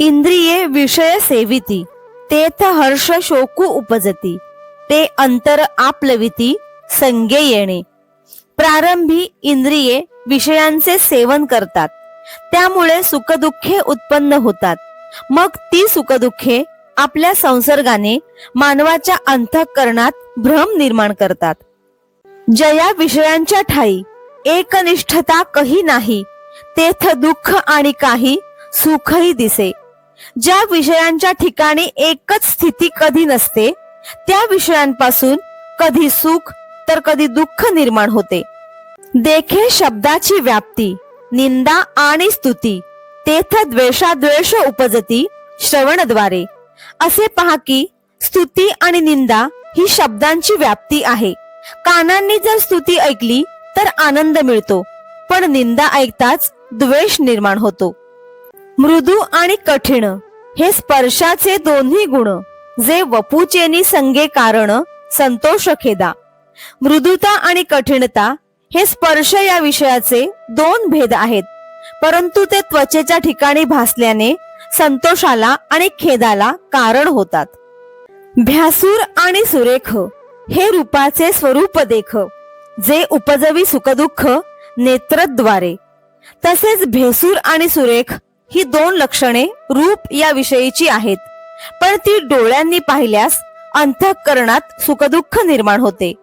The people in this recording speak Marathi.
इंद्रिये विषय सेविती तेथ हर्ष शोकू उपजती ते अंतर आपलविती संगे येणे. प्रारंभी इंद्रिये विषयांचे सेवन करतात. त्यामुळे सुखदुःखे उत्पन्न होतात. मग ती सुखदुःखे आपल्या संसर्गाने मानवाच्या अंतःकरणात भ्रम निर्माण करतात. जया विषयांच्या ठाई एकनिष्ठता कही नाही तेथ दुःख आणि काही सुखही दिसे. ज्या विषयांच्या ठिकाणी एकच स्थिती कधी नसते त्या विषयांपासून कधी सुख तर कधी दुःख निर्माण होते. देखे शब्दाची व्याप्ती निंदा आणि स्तुती तेथ द्वेषाद्वेष उपजती श्रवणद्वारे. असे पहा की स्तुती आणि निंदा ही शब्दांची व्याप्ती आहे. कानांनी जर स्तुती ऐकली तर आनंद मिळतो पण निंदा ऐकताच द्वेष निर्माण होतो. मृदू आणि कठीण हे स्पर्शाचे दोन्ही गुण जे वपुचेनी संगे कारण संतोष खेदा. मृदुता आणि कठीणता हे स्पर्श या विषयाचे दोन भेद आहेत. परंतु ते त्वचेच्या ठिकाणी भासल्याने संतोषाला आणि खेदाला कारण होतात. भ्यासूर आणि सुरेख हे रूपाचे स्वरूप देख जे उपजवी सुखदुःख नेत्रद्वारे. तसेच भेसूर आणि सुरेख ही दोन लक्षणे रूप या विषयीची आहेत. पण ती डोळ्यांनी पाहिल्यास अंतःकरणात सुखदुःख निर्माण होते.